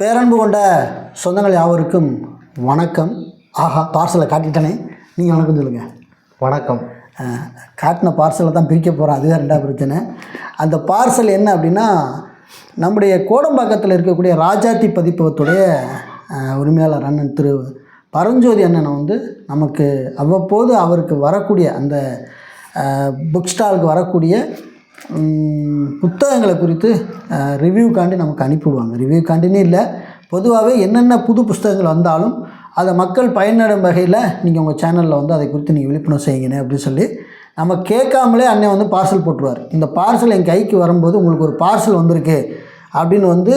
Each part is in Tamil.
பேரன்பு கொண்ட சொந்தங்கள் யாவருக்கும் வணக்கம். ஆஹா பார்சலை காட்டிட்டனே. நீங்கள் வணக்கம் சொல்லுங்கள் வணக்கம். காட்டின பார்சலை தான் பிரிக்க போகிறோம் அதுதான் ரெண்டாவது பிரச்சனை. அந்த பார்சல் என்ன அப்படின்னா நம்முடைய கோடம்பாக்கத்தில் இருக்கக்கூடிய ராஜாத்தி பதிப்பகத்துடைய உரிமையாளர் அண்ணன் திரு பரஞ்சோதி அண்ணனை வந்து நமக்கு அவ்வப்போது அவருக்கு வரக்கூடிய அந்த புக் ஸ்டாலுக்கு வரக்கூடிய புத்தகங்களை குறித்து ரிவ்யூக்காண்டி நமக்கு அனுப்பிவிடுவாங்க. ரிவ்யூக்காண்டினே இல்லை. பொதுவாகவே என்னென்ன புது புஸ்தகங்கள் வந்தாலும் அதை மக்கள் பயனடும் வகையில் நீங்கள் உங்கள் சேனலில் வந்து அதை குறித்து நீங்கள் விழிப்புணர்வு செய்யுங்கண்ணே அப்படின்னு சொல்லி நம்ம கேட்காமலே அண்ணன் வந்து பார்சல் போட்டுருவார். இந்த பார்சல் என் கைக்கு வரும்போது உங்களுக்கு ஒரு பார்சல் வந்திருக்கு அப்படின்னு வந்து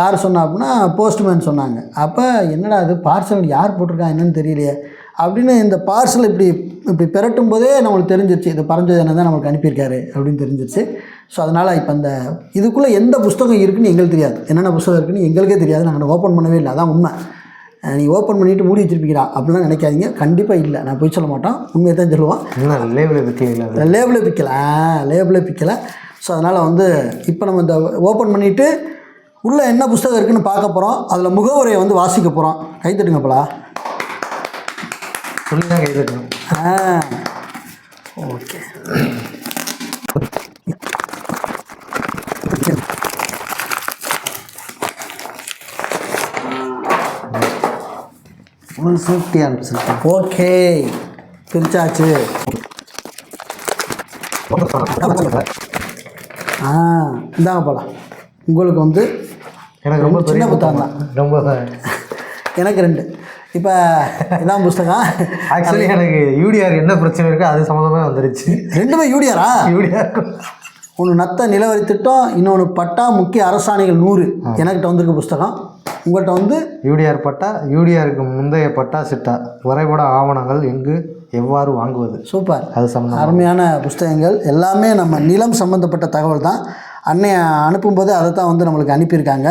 யார் சொன்னா அப்படின்னா போஸ்ட்மேன் சொன்னாங்க. அப்போ என்னடா அது பார்சல் யார் போட்டிருக்கா என்னன்னு தெரியலையே. அப்படின்னு இந்த பார்சல் இப்படி இப்படி பெரட்டும் போதே நம்மளுக்கு தெரிஞ்சிருச்சு. இது பரஞ்சோதி அண்ணன் தான் நம்மளுக்கு அனுப்பியிருக்காரு அப்படின்னு தெரிஞ்சிருச்சு. ஸோ அதனால் இப்போ அந்த இதுக்குள்ளே எந்த புஸ்தகம் இருக்குன்னு எங்களுக்கு தெரியாது. என்னென்ன புஸ்தகம் இருக்குன்னு எங்களுக்கே தெரியாது. நாங்கள் ஓப்பன் பண்ணவே இல்லை. அதான் உண்மை. நீ ஓப்பன் பண்ணிவிட்டு மூடி வச்சிருப்பீங்களா அப்படிலாம் நினைக்காதீங்க. கண்டிப்பாக இல்லை. நான் போய் சொல்ல மாட்டோம். உண்மையை தான் சொல்லுவோம். இன்னும் லேபிள் வைக்கல லேபிளை பிக்கலை லேபிளை பிக்கலை ஸோ அதனால் வந்து இப்போ நம்ம இந்த ஓப்பன் பண்ணிவிட்டு உள்ளே என்ன புஸ்தகம் இருக்குன்னு பார்க்க போகிறோம் அதில் முகவுரையை வந்து வாசிக்க போகிறோம் கை தட்டுங்கப்பலா சொல்லி தான் கை தட்டணும் ஆ. ஓகே. ஃபுல் சேஃப்டி அனுப்பிச்சிருக்கேன் ஓகே. பிரிச்சாச்சு. ஆ இந்தாங்க போகலாம் உங்களுக்கு வந்து எனக்கு ரொம்ப சின்ன புத்தகம். தான். ரொம்ப எனக்கு ரெண்டு. இப்போ இதான் புஸ்தகம். ஆக்சுவலி எனக்கு யூடிஆர் என்ன பிரச்சனை இருக்கோ அது சம்மந்தமாக வந்துருச்சு. ரெண்டுமே யூடியாரா யூடிஆர் ஒன்று நத்த நிலவரி திட்டம் இன்னொன்று பட்டா முக்கிய அரசாணைகள் நூறு. எனக்கிட்ட வந்திருக்க புஸ்தகம். உங்கள்கிட்ட வந்து யூடிஆர் பட்டா யூடிஆருக்கு முந்தைய பட்டா சிட்டா. வரைபட ஆவணங்கள் எங்கு எவ்வாறு வாங்குவது? சூப்பர். அது சம்மந்தம் அருமையான புஸ்தகங்கள். எல்லாமே நம்ம நிலம் சம்மந்தப்பட்ட தகவல் தான் அன்னைய அனுப்பும்போது அதை தான் வந்து நம்மளுக்கு அனுப்பியிருக்காங்க.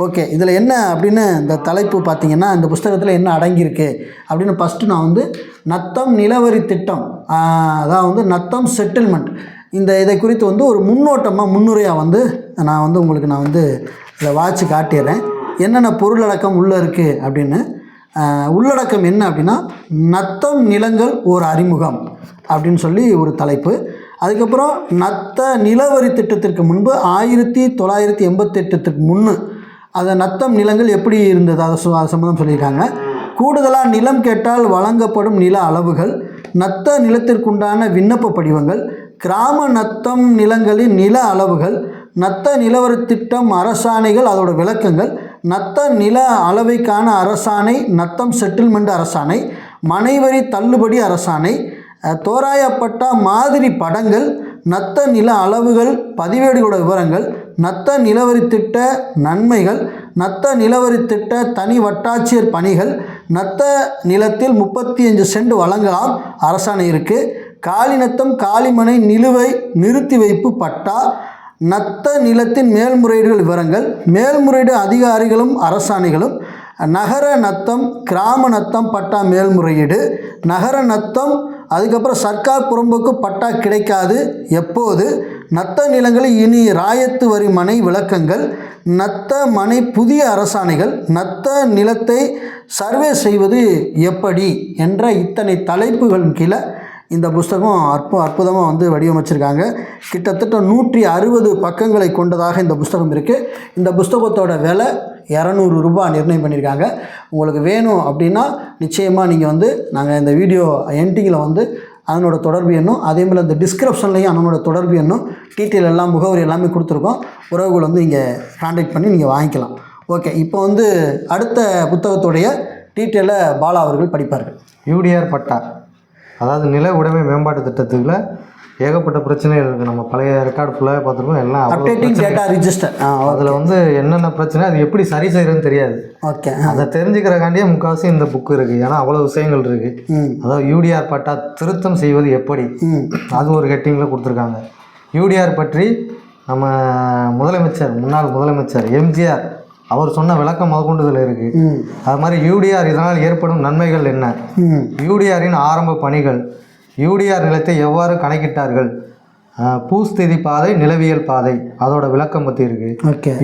ஓகே இதில் என்ன அப்படின்னு இந்த தலைப்பு பார்த்தீங்கன்னா இந்த புஸ்தகத்தில் என்ன அடங்கியிருக்கு அப்படின்னு ஃபஸ்ட்டு நான் வந்து நத்தம் நிலவரி திட்டம் அதான் வந்து நத்தம் செட்டில்மெண்ட் இந்த இதை குறித்து வந்து ஒரு முன்னோட்டமாக முன்னுரையாக வந்து நான் வந்து உங்களுக்கு நான் வந்து இதை வாட்சி காட்டிடுறேன். என்னென்ன பொருளடக்கம் உள்ளே இருக்குது அப்படின்னு உள்ளடக்கம் என்ன அப்படின்னா நத்தம் நிலங்கள் ஒரு அறிமுகம் அப்படின்னு சொல்லி ஒரு தலைப்பு. அதுக்கப்புறம் நத்த நிலவரி திட்டத்திற்கு முன்பு ஆயிரத்தி தொள்ளாயிரத்தி எண்பத்தெட்டுக்கு முன்னு அந்த நத்தம் நிலங்கள் எப்படி இருந்தது? அதை சு- அது சம்மந்தம் சொல்லியிருக்காங்க. கூடுதலாக நிலம் கேட்டால் வழங்கப்படும் நில அளவுகள் நத்த நிலத்திற்குண்டான விண்ணப்ப படிவங்கள் கிராம நத்தம் நிலங்களின் நில அளவுகள் நத்த நிலவர திட்டம் அரசாணைகள் அதோட விளக்கங்கள் நத்த நில அளவைக்கான அரசாணை நத்தம் செட்டில்மெண்ட் அரசாணை மனைவரி தள்ளுபடி அரசாணை தோராயப்பட்ட மாதிரி படங்கள் நத்த நில அளவுகள் பதிவேடுகளோட விவரங்கள் நத்த நிலவரி திட்ட நன்மைகள் நத்த நிலவரி திட்ட தனி வட்டாட்சியர் பணிகள் நத்த நிலத்தில் முப்பத்தி அஞ்சு சென்ட் வழங்கலாம் அரசாணை இருக்குது காலிநத்தம் காலிமனை நிலுவை நிறுத்தி வைப்பு பட்டா நத்த நிலத்தின் மேல்முறையீடுகள் விவரங்கள் மேல்முறையீடு அதிகாரிகளும் அரசாணைகளும் நகர நத்தம் கிராம நத்தம் பட்டா மேல்முறையீடு நகர நத்தம் அதுக்கப்புறம் சர்க்கார் புறம்போக்கு பட்டா கிடைக்காது. எப்போது? நத்த நிலங்களில் இனி ராயத்து வரி மனை விளக்கங்கள் நத்த மனை புதிய அரசாணைகள் நத்த நிலத்தை சர்வே செய்வது எப்படி? என்ற இத்தனை தலைப்புகளின் கீழே இந்த புஸ்தகம் அற்பு அற்புதமாக வந்து வடிவமைச்சிருக்காங்க. கிட்டத்தட்ட நூற்றி அறுபது பக்கங்களை கொண்டதாக இந்த புஸ்தகம் இருக்குது இந்த புஸ்தகத்தோட விலை இரநூறு ரூபா நிர்ணயம் பண்ணியிருக்காங்க உங்களுக்கு வேணும் அப்படின்னா நிச்சயமாக நீங்கள் வந்து நாங்கள் இந்த வீடியோ எண்டிங்கில் வந்து அதனோட தொடர்பு எண்ணும் அதே போல் இந்த டிஸ்கிரிப்ஷன்லையும் அதனோட தொடர்பு எண்ணும் டீட்டெயில் எல்லாம் முகவரி எல்லாமே கொடுத்துருக்கோம். உறவுகள் வந்து இங்கே காண்டாக்ட் பண்ணி நீங்கள் வாங்கிக்கலாம். ஓகே இப்போ வந்து அடுத்த புத்தகத்துடைய டீட்டெயிலை பாலா அவர்கள் படிப்பார்கள். யூடிஆர் பட்டா அதாவது நில உடைமை மேம்பாட்டு திட்டத்துக்குள்ள ஏகப்பட்ட பிரச்சனைகள் இருக்குது நம்ம பழைய ரெக்கார்டு ஃபுல்லாக பார்த்துருக்கோம். எல்லாம் அப்டேட்டிங் டேட்டா ரிஜிஸ்டர் அதில் வந்து என்னென்ன பிரச்சனை அது எப்படி சரி செய்யறதுன்னு தெரியாது. ஓகே அதை தெரிஞ்சுக்கிறக்காண்டியே முக்கால்வாசி இந்த புக்கு இருக்குது ஏன்னா அவ்வளோ விஷயங்கள் இருக்குது அதாவது யூடிஆர் பட்டா திருத்தம் செய்வது எப்படி? அது ஒரு ஹெட்டிங்கில் கொடுத்துருக்காங்க. யூடிஆர் பற்றி நம்ம முதலமைச்சர் முன்னாள் முதலமைச்சர் எம்ஜிஆர் அவர் சொன்ன விளக்கம் முதற்கொண்டு இதில் இருக்குது அது மாதிரி யூடிஆர் இதனால் ஏற்படும் நன்மைகள் என்ன? யூடிஆரின் ஆரம்ப பணிகள். யூடிஆர் நிலத்தை எவ்வாறு கணக்கிட்டார்கள்? பூஸ்திதி பாதை நிலவியல் பாதை அதோட விளக்கம் பற்றி இருக்குது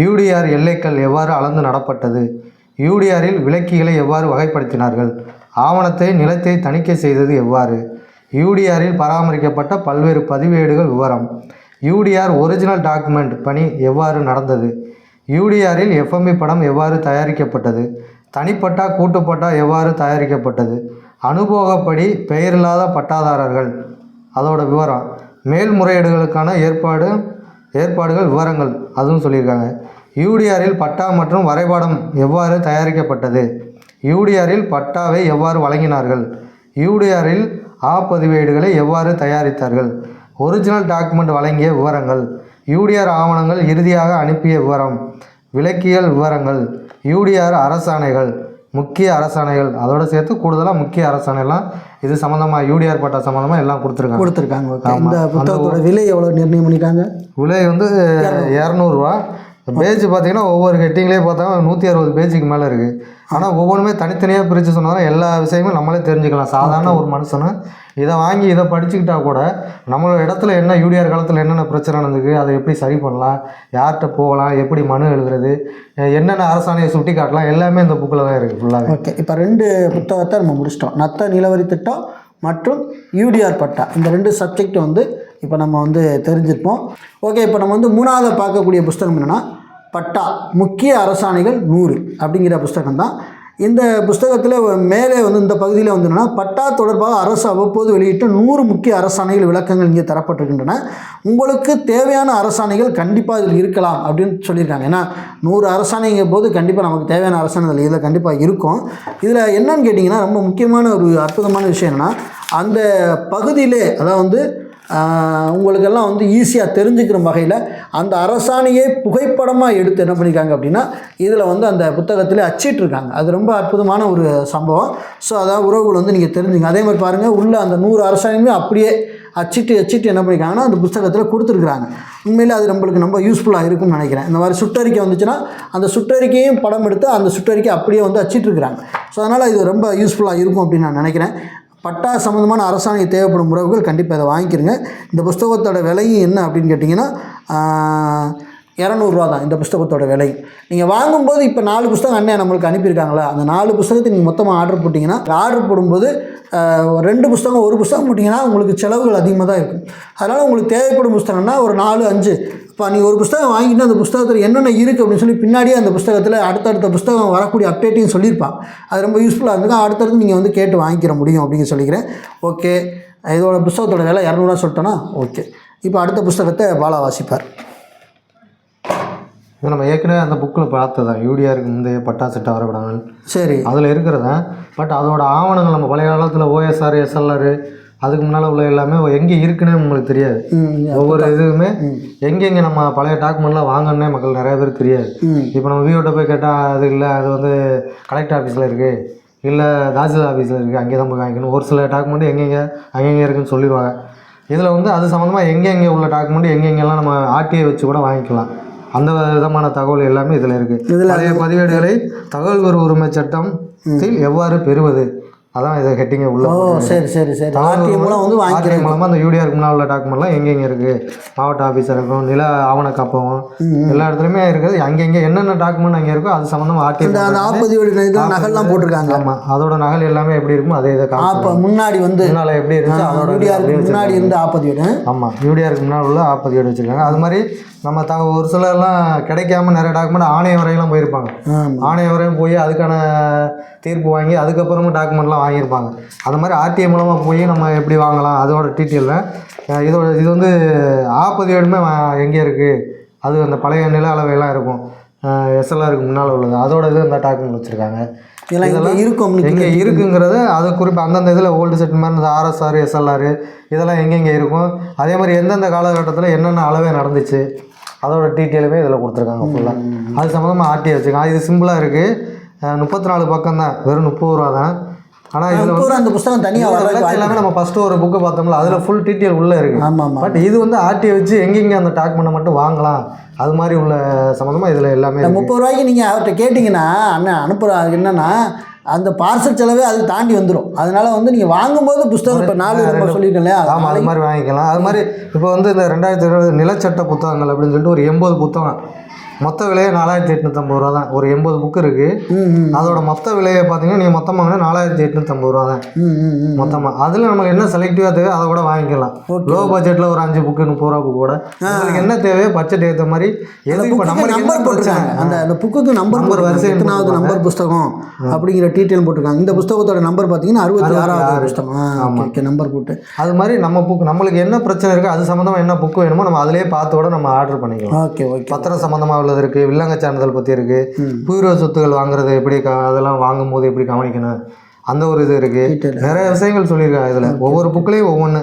யூடிஆர் எல்லைகள் எவ்வாறு அளந்து நடப்பட்டது? யூடிஆரில் விளக்கிகளை எவ்வாறு வகைப்படுத்தினார்கள்? ஆவணத்தை நிலத்தை தணிக்கை செய்தது எவ்வாறு? யூடிஆரில் பராமரிக்கப்பட்ட பல்வேறு பதிவேடுகள் விவரம். யூடிஆர் ஒரிஜினல் டாக்குமெண்ட் பணி எவ்வாறு நடந்தது? யூடிஆரில் எஃப்எம்இ படம் எவ்வாறு தயாரிக்கப்பட்டது? தனிப்பட்டா கூட்டுப்பட்டா எவ்வாறு தயாரிக்கப்பட்டது? அனுபோகப்படி பெயரில்லாத பட்டாதாரர்கள். அதோட விவரம். மேல்முறையீடுகளுக்கான ஏற்பாடு ஏற்பாடுகள் விவரங்கள். அதுவும் சொல்லியிருக்காங்க. யூடிஆரில் பட்டா மற்றும் வரைபடம் எவ்வாறு தயாரிக்கப்பட்டது? யூடிஆரில் பட்டாவை எவ்வாறு வழங்கினார்கள்? யூடிஆரில் ஆ பதிவேடுகளை எவ்வாறு தயாரித்தார்கள்? ஒரிஜினல் டாக்குமெண்ட் வழங்கிய விவரங்கள். யூடிஆர் ஆவணங்கள் இறுதியாக அனுப்பிய விவரம் விலக்கியல் விவரங்கள் யூடிஆர் அரசாணைகள் முக்கிய அரசாணைகள் அதோட சேர்த்து கூடுதலாக முக்கிய அரசாணைலாம் இது சம்மந்தமாக யூடிஆர் பட்டா சம்மந்தமாக எல்லாம் கொடுத்துருக்காங்க. கொடுத்துருக்காங்க. இந்த புத்தகத்தோட விலை எவ்வளோ நிர்ணயம் பண்ணிட்டாங்க விலை வந்து இரநூறுவா. பேஜ் பார்த்தீங்கன்னா ஒவ்வொரு ஹெட்டிங்லேயே பார்த்தா நூற்றி அறுபது பேஜுக்கு மேலே இருக்குது ஆனால் ஒவ்வொன்றுமே தனித்தனியாக பிரித்து சொன்னாலும் எல்லா விஷயமும் நம்மளே தெரிஞ்சுக்கலாம். சாதாரண ஒரு மனுஷனும் இதை வாங்கி இதை படிச்சுக்கிட்டா கூட நம்மளோட இடத்துல என்ன யூடிஆர் காலத்தில் என்னென்ன பிரச்சனை நடந்திருக்கு அதை எப்படி சரி பண்ணலாம் யார்கிட்ட போகலாம் எப்படி மனு எழுதுறது என்னென்ன அரசாணையை சுட்டி காட்டலாம் எல்லாமே இந்த புக்கில் தான் இருக்குது ஃபுல்லாகவே ஓகே இப்போ ரெண்டு புத்தகத்தை நம்ம முடிச்சிட்டோம். நத்த நிலவரி திட்டம் மற்றும் யூடிஆர் பட்டா. இந்த ரெண்டு சப்ஜெக்ட் வந்து இப்போ நம்ம வந்து தெரிஞ்சிருப்போம். ஓகே இப்போ நம்ம வந்து மூணாவது பார்க்கக்கூடிய புஸ்தகம் என்னென்னா பட்டா முக்கிய அரசாணைகள் நூறு அப்படிங்கிற புஸ்தகம் தான் இந்த புஸ்தகத்தில் மேலே வந்து இந்த பகுதியில் வந்து என்னென்னா பட்டா தொடர்பாக அரசு அவ்வப்போது வெளியிட்ட நூறு முக்கிய அரசாணைகள் விளக்கங்கள் இங்கே தரப்பட்டிருக்கின்றன. உங்களுக்கு தேவையான அரசாணைகள் கண்டிப்பாக இதில் இருக்கலாம் அப்படின்னு சொல்லியிருக்காங்க. ஏன்னா நூறு அரசாணைங்க போது கண்டிப்பாக நமக்கு தேவையான அரசாணை இதில் இதில் கண்டிப்பாக இருக்கும். இதில் என்னன்னு கேட்டிங்கன்னா ரொம்ப முக்கியமான ஒரு அற்புதமான விஷயம் என்னென்னா அந்த பகுதியிலே அதாவது வந்து உங்களுக்கெல்லாம் வந்து ஈஸியாக தெரிஞ்சுக்கிற வகையில் அந்த அரசாணையை புகைப்படமாக எடுத்து என்ன பண்ணியிருக்காங்க அப்படின்னா இதில் வந்து அந்த புத்தகத்தில் அச்சிட்ருக்காங்க அது ரொம்ப அற்புதமான ஒரு சம்பவம். ஸோ அதான் உறவுகள் வந்து நீங்கள் தெரிஞ்சுங்க. அதே மாதிரி பாருங்கள் உள்ள அந்த நூறு அரசாணையுமே அப்படியே அச்சிட்டு அச்சிட்டு என்ன பண்ணியிருக்காங்கன்னா அந்த புத்தகத்தில் கொடுத்துருக்குறாங்க. உண்மையில் அது நம்மளுக்கு ரொம்ப யூஸ்ஃபுல்லாக இருக்கும்னு நினைக்கிறேன். இந்த மாதிரி சுற்றறிக்கை வந்துச்சுன்னா அந்த சுற்றறிக்கையும் படம் எடுத்து அந்த சுற்றறிக்கை அப்படியே வந்து அச்சிட்ருக்குறாங்க ஸோ அதனால் இது ரொம்ப யூஸ்ஃபுல்லாக இருக்கும் அப்படின்னு நான் நினைக்கிறேன். பட்டா சம்மந்தமான அரசாணை தேவைப்படும் உறவுகள் கண்டிப்பாக இதை வாங்கிக்கிறங்க. இந்த புஸ்தகத்தோட விலையும் என்ன அப்படின்னு கேட்டிங்கன்னா இரநூறுவா தான் இந்த புஸ்தகத்தோட விலை. நீங்கள் வாங்கும்போது இப்போ நாலு புஸ்தகம் அண்ணன் நம்மளுக்கு அனுப்பியிருக்காங்களா? அந்த நாலு புஸ்தகத்தை நீங்கள் மொத்தமாக ஆர்டர் போட்டிங்கன்னா ஆர்டர் போடும்போது ரெண்டு புஸ்தகம் ஒரு புஸ்தகம் போட்டிங்கன்னா உங்களுக்கு செலவுகள் அதிகமாக தான் இருக்கும். அதனால் உங்களுக்கு தேவைப்படும் புஸ்தகம்னா ஒரு நாலு அஞ்சு. இப்போ நீங்கள் ஒரு புஸ்தகம் வாங்கிட்டு அந்த புஸ்தகத்தில் என்னென்ன இருக்குது அப்படின்னு சொல்லி பின்னாடியே அந்த புஸ்தகத்தில் அடுத்தடுத்த புஸ்தகம் வரக்கூடிய அப்டேட்டையும் சொல்லியிருப்பான் அது ரொம்ப யூஸ்ஃபுல்லாக இருந்துக்கும் அடுத்தடுத்து நீங்கள் வந்து கேட்டு வாங்கிக்கிற முடியும் அப்படின்னு சொல்லிக்கிறேன். ஓகே இதோட புஸ்தகத்தோட விலை இரநூறுவா சொல்லிட்டோன்னா ஓகே இப்போ அடுத்த புஸ்தகத்தை பாலா வாசிப்பார். இது நம்ம ஏற்கனவே அந்த புக்கில் பார்த்ததான் யூடிஆருக்கு முந்தைய பட்டா சட்ட வரைபடங்கள் சரி. அதில் இருக்கிறத பட் அதோட ஆவணங்கள் நம்ம பழைய காலத்தில் ஓஎஸ்ஆர் எஸ்எல்ஆர் அதுக்கு முன்னால் உள்ள எல்லாமே எங்கே இருக்குன்னே உங்களுக்கு தெரியாது. ஒவ்வொரு இதுவுமே எங்கெங்கே நம்ம பழைய டாக்குமெண்ட்லாம் வாங்கணுன்னே மக்கள் நிறைய பேர் தெரியாது. இப்போ நம்ம விஓட்ட போய் கேட்டால் அது இல்லை அது வந்து கலெக்டர் ஆஃபீஸில் இருக்குது இல்லை தாசில்தார் ஆஃபீஸில் இருக்குது அங்கே தான் போய் வாங்கிக்கணும். ஒரு சில டாக்குமெண்ட் எங்கெங்கே அங்கங்கே இருக்குன்னு சொல்லிடுவாங்க. இதில் வந்து அது சம்மந்தமாக எங்கெங்கே உள்ள டாக்குமெண்ட் எங்கெங்கெல்லாம் நம்ம ஆர்டிஐ வச்சு கூட வாங்கிக்கலாம். அந்த விதமான தகவல் எல்லாமே இதில் இருக்குது இதுல பழைய பதிவேடுகளை தகவல் ஒரு உரிமை சட்டம் எவ்வாறு பெறுவது? அதான் இதை ஹெட்டிங்க உள்ள சரி சரி சரி. மூலம் வந்து ஆர்டிஐ மூலமாக அந்த யூடிஆருக்கு முன்னால் உள்ள டாக்குமெண்ட்லாம் எங்கெங்கே இருக்குது மாவட்ட ஆஃபீஸர் இருக்கும் நில ஆவண காப்பகம் எல்லா இடத்துலையுமே இருக்குது. அங்கங்கே என்னென்ன டாக்குமெண்ட் அங்கே இருக்கோ அது சம்மந்தமாக ஆர்டிஐ அந்த இதில் நகல்லாம் போட்டிருக்காங்க. ஆமாம் அதோட நகல் எல்லாமே எப்படி இருக்குமோ அதே இதை காமிச்சு முன்னாடி வந்து முன்னால் எப்படி இருந்துச்சு அதோட யூடிஆருக்கு முன்னாடி இருந்த ஆப்பதியோட. ஆமாம் யூடிஆருக்கு முன்னால் உள்ள ஆப்பதியோடு வச்சுருக்காங்க. அது மாதிரி நம்ம த ஒரு சிலர்லாம் கிடைக்காம நிறைய டாக்குமெண்ட் ஆணையம் வரையெல்லாம் போயிருப்பாங்க. ஆணையம் வரையும் போய் அதுக்கான தீர்ப்பு வாங்கி அதுக்கப்புறமும் டாக்குமெண்ட்லாம் வாங்கியிருப்பாங்க. அது மாதிரி ஆர்டிஐ மூலமாக போய் நம்ம எப்படி வாங்கலாம்? அதோட டீட்டெயிலில் இதோட இது வந்து ஆப்பதியோடுமே எங்கே இருக்குது அது அந்த பழைய நில அளவையெல்லாம் இருக்கும். எஸ்எல்ஆருக்கு முன்னால் உள்ளது. அதோட இது அந்த டாக்குமெண்ட் வச்சுருக்காங்க. இதெல்லாம் இருக்கும் எங்கே இருக்குங்கிறது அது குறிப்பு அந்தந்த இதில் ஓல்டு செட்டில்மெண்ட் இந்த ஆர்எஸ்ஆர் எஸ்எல்ஆர் இதெல்லாம் எங்கெங்கே இருக்கும்? அதே மாதிரி எந்தெந்த காலகட்டத்தில் என்னென்ன அளவே நடந்துச்சு? அதோட டீட்டெயிலுமே இதில் கொடுத்துருக்காங்க ஃபுல்லாக அது சம்மந்தமாக ஆர்டிஐ வச்சுருக்காங்க. இது சிம்பிளாக இருக்குது முப்பத்தி நாலு பக்கம் தான் வெறும் முப்பது ரூபா தான் ஆனால் இதில் அந்த புஸ்தகம் தனியாக வர எல்லாமே நம்ம ஃபஸ்ட்டு ஒரு புக்கு பார்த்தோம்ல அதில் ஃபுல் டீட்டெயில் உள்ளே இருக்குது ஆமாம் பட் இது வந்து ஆர்டிஐ வச்சு எங்கெங்கே அந்த டாக்குமெண்ட்டை மட்டும் வாங்கலாம் அது மாதிரி உள்ள சம்மந்தமாக இதில் எல்லாமே. முப்பது ரூபாய்க்கு நீங்கள் அவர்கிட்ட கேட்டிங்கன்னா அண்ணன் அனுப்புகிற அது என்னன்னா அந்த பார்சல் செலவே அது தாண்டி வந்துடும் அதனால வந்து நீங்கள் வாங்கும்போது புஸ்தகம் இப்போ நாலு நம்ம சொல்லியிருக்கேன் ஆமாம் அது மாதிரி வாங்கிக்கலாம். அது மாதிரி இப்போ வந்து இந்த ரெண்டாயிரத்தி இருபது நிலச்சட்ட புத்தகங்கள் அப்படின்னு சொல்லிட்டு ஒரு எண்பது புத்தகம் மொத்த விலையே நாலாயிரத்தி எட்நூற்றம்பது ரூபா தான். ஒரு எண்பது புக்கு இருக்குது ம் அதோட மொத்த விலையை பார்த்தீங்கன்னா நீங்கள் மொத்தமாக வாங்கினா நாலாயிரத்தி எட்நூற்றம்பது ரூபா தான். மொத்தமாக அதில் நமக்கு என்ன செலக்டிவாக தேவை அதை கூட வாங்கிக்கலாம். லோ பட்ஜெட்டில் ஒரு அஞ்சு புக்கு முப்பது ரூபா புக்கு கூட. உங்களுக்கு என்ன தேவையோ பட்ஜெட் ஏற்ற மாதிரி நம்மளுக்கு நம்பர் என்ன போட்டிருக்காங்க. பிரச்சனை அந்த அந்த புக்குக்கு நம்பர் Number வரிசை எத்தனாவது நம்பர் புஸ்தகம் அப்படிங்கிற டீட்டெயில் போட்டிருக்காங்க. இந்த புஸ்தகத்தோட நம்பர் பார்த்தீங்கன்னா அறுபத்தி ஆறாவது புஸ்தகம். ஓகே நம்பர் போட்டு. அது மாதிரி நம்ம புக் நம்மளுக்கு என்ன பிரச்சனை இருக்கோ அது சம்மந்தமாக என்ன புக்கு வேணுமோ நம்ம அதிலே பார்த்து கூட நம்ம ஆர்டர் பண்ணிக்கலாம். ஓகே ஓகே பத்திரம் சம்மந்தமாக உள்ளது இருக்குது வில்லங்க சான்றிதழ் பற்றி இருக்குது பூர்வ சொத்துக்கள் வாங்குறது எப்படி க- அதெல்லாம் வாங்கும் போது எப்படி கவனிக்கணும்? அந்த ஒரு இது இருக்குது. நிறைய விஷயங்கள் சொல்லியிருக்காங்க இதில். ஒவ்வொரு புக்லேயும் ஒவ்வொன்று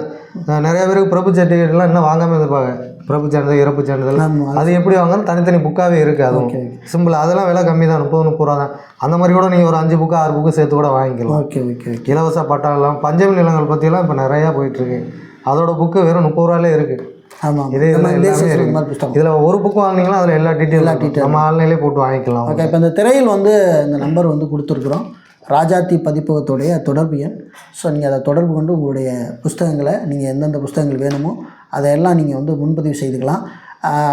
நிறைய பேருக்கு பிரபு சர்டிஃபிகேட்லாம் இன்னும் வாங்காமல் இருப்பாங்க பிரபு சான்றிதழ் இறப்பு சான்றிதழ். அது எப்படி வாங்கணும் தனித்தனி புக்காகவே இருக்குது அதுவும். சிம்பிள். அதெல்லாம் விலை கம்மி தான். முப்பது முப்பது ரூபா தான். அந்த மாதிரி கூட நீங்கள் ஒரு அஞ்சு புக்கு ஆறு புக்கு சேர்த்து கூட வாங்கிக்கலாம். ஓகே ஓகே இலவச பட்டாலாம் பஞ்சமி நிலங்கள் பற்றியெல்லாம் இப்போ நிறையா போயிட்டுருக்கு அதோட புக்கு வெறும் முப்பது ரூபாயிலே இருக்குது ஆமாம் இதே இதில் ஒரு புக்கு வாங்கினீங்கன்னா அதில் எல்லா டீட்டெயில் நம்ம ஆன்லைன்லேயே போட்டு வாங்கிக்கலாம். ஓகே இப்போ இந்த திரையில் வந்து இந்த நம்பர் வந்து கொடுத்துருக்குறோம். ராஜாத்தி பதிப்பகத்துடைய தொடர்பு எண். ஸோ நீங்கள் அதை தொடர்பு கொண்டு உங்களுடைய புஸ்தகங்களை நீங்கள் எந்தெந்த புஸ்தகங்கள் வேணுமோ அதையெல்லாம் நீங்கள் வந்து முன்பதிவு செய்துக்கலாம்.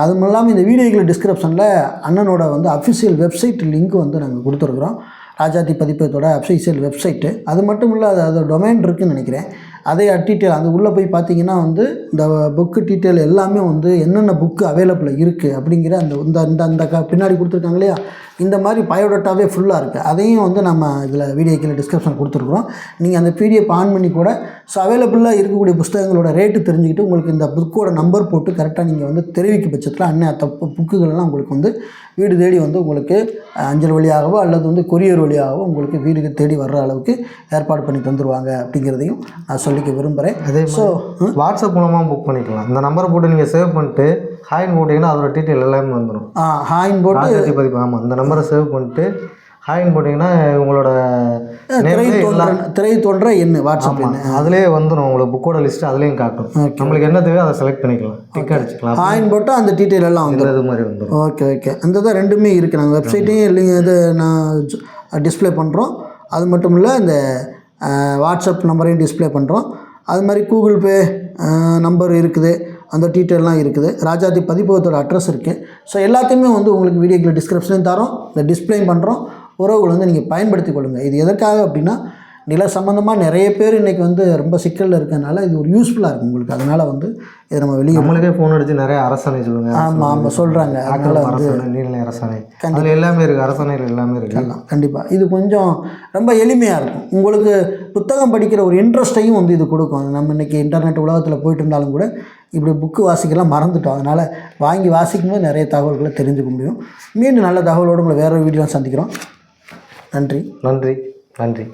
அதுவும் இல்லாமல் இந்த வீடியோக்கள் டிஸ்கிரிப்ஷனில் அண்ணனோட வந்து அஃபிஷியல் வெப்சைட் லிங்க் வந்து நாங்கள் கொடுத்துருக்குறோம். ராஜாத்தி பதிப்பகத்தோட அஃபிஷியல் வெப்சைட்டு அது மட்டும் இல்லை அது அது டொமைன் இருக்குன்னு நினைக்கிறேன். அதே டீட்டெயில் அது உள்ளே போய் பார்த்தீங்கன்னா வந்து இந்த புக்கு டீட்டெயில் எல்லாமே வந்து என்னென்ன புக்கு அவைலபிள் இருக்குது அப்படிங்கிற அந்த இந்த இந்த அந்த க பின்னாடி கொடுத்துருக்காங்க இல்லையா? இந்த மாதிரி பயோடேட்டாவே ஃபுல்லாக இருக்குது அதையும் வந்து நம்ம இதில் வீடியோ கீழே டிஸ்கிரிப்ஷன் கொடுத்துருக்குறோம். நீங்கள் அந்த பிடிஎஃப் ஆன் பண்ணி கூட ஸோ அவைலபிளாக இருக்கக்கூடிய புஸ்தகங்களோட ரேட்டு தெரிஞ்சுக்கிட்டு உங்களுக்கு இந்த புக்கோட நம்பர் போட்டு கரெக்டாக நீங்கள் வந்து தெரிவிக்கும் பட்சத்தில் அண்ணன் தப்பு புக்குகள்லாம் உங்களுக்கு வந்து வீடு தேடி வந்து உங்களுக்கு அஞ்சல் வழியாகவோ அல்லது வந்து கொரியர் வழியாகவோ உங்களுக்கு வீடுக்கு தேடி வர்ற அளவுக்கு ஏற்பாடு பண்ணி தந்துடுவாங்க அப்படிங்கிறதையும் நான் சொல்லிக்க விரும்புகிறேன் அதே ஸோ வாட்ஸ்அப் மூலமாக புக் பண்ணிக்கலாம். இந்த நம்பரை போட்டு நீங்கள் சேவ் பண்ணிட்டு ஹாய்னு போட்டிங்கன்னா அதோட டீட்டெயில் எல்லாமே வந்துடும் ஹாயின் போட்டு பதிப்பு ஆமாம் இந்த நம்பரை சேவ் பண்ணிட்டு ஹாய்னு போட்டிங்கன்னா உங்களோட திரை தோன்ற திரை தோன்ற எண்ணு வாட்ஸ்அப் அதுலேயே வந்துடும் உங்களுக்கு புக்கோட லிஸ்ட்டு அதுலேயும் காட்டும். நம்மளுக்கு என்ன தேவையோ அதை செலக்ட் பண்ணிக்கலாம். டிக் அடிச்சுக்கலாம். ஹாயின் போட்டு அந்த டீட்டெயில் எல்லாம் வந்து இந்த இது மாதிரி வந்துடும் ஓகே ஓகே அந்த தான் ரெண்டுமே இருக்குது நாங்கள் வெப்சைட்டையும் இல்லைங்க இது நான் டிஸ்ப்ளே பண்ணுறோம் அது மட்டும் இல்லை இந்த வாட்ஸ்அப் நம்பரையும் டிஸ்ப்ளே பண்ணுறோம் அது மாதிரி கூகுள் பே நம்பர் இருக்குது. அந்த டீட்டெயிலெலாம் இருக்குது. ராஜாதி பதிப்பகத்தோட அட்ரஸ் இருக்குது ஸோ எல்லாத்தையுமே வந்து உங்களுக்கு வீடியோக்கில் டிஸ்கிரிப்ஷனையும் தரோம். இந்த டிஸ்பிளேயும் பண்ணுறோம் உறவுகள் வந்து நீங்கள் பயன்படுத்தி கொள்ளுங்கள் இது எதற்காக அப்படின்னா நில சம்மந்தமாக நிறைய பேர் இன்றைக்கி வந்து ரொம்ப சிக்கலில் இருக்கறனால இது ஒரு யூஸ்ஃபுல்லாக இருக்கும் உங்களுக்கு. அதனால் வந்து இதை நம்ம வெளியே நம்மளுக்கே ஃபோன் அடிச்சு நிறைய அரசாணை சொல்லுங்க. ஆமாம் ஆமாம் சொல்கிறாங்க அதனால் அரசாணை நீர்நிலை அரசாணை அதில் எல்லாமே இருக்குது அரசாணையில் எல்லாமே இருக்குது கண்டிப்பாக இது கொஞ்சம் ரொம்ப எளிமையாக இருக்கும். உங்களுக்கு புத்தகம் படிக்கிற ஒரு இன்ட்ரெஸ்ட்டையும் வந்து இது கொடுக்கும். நம்ம இன்றைக்கி இன்டர்நெட் உலகத்தில் போயிட்டு இருந்தாலும் கூட இப்படி புக்கு வாசிக்கலாம் மறந்துட்டோம். அதனால் வாங்கி வாசிக்கும்போது நிறைய தகவல்களை தெரிஞ்சுக்க முடியும். மீண்டும் நல்ல தகவலோடு உங்களை வேற ஒரு வீடியோ சந்திக்கிறோம். நன்றி. நன்றி. நன்றி.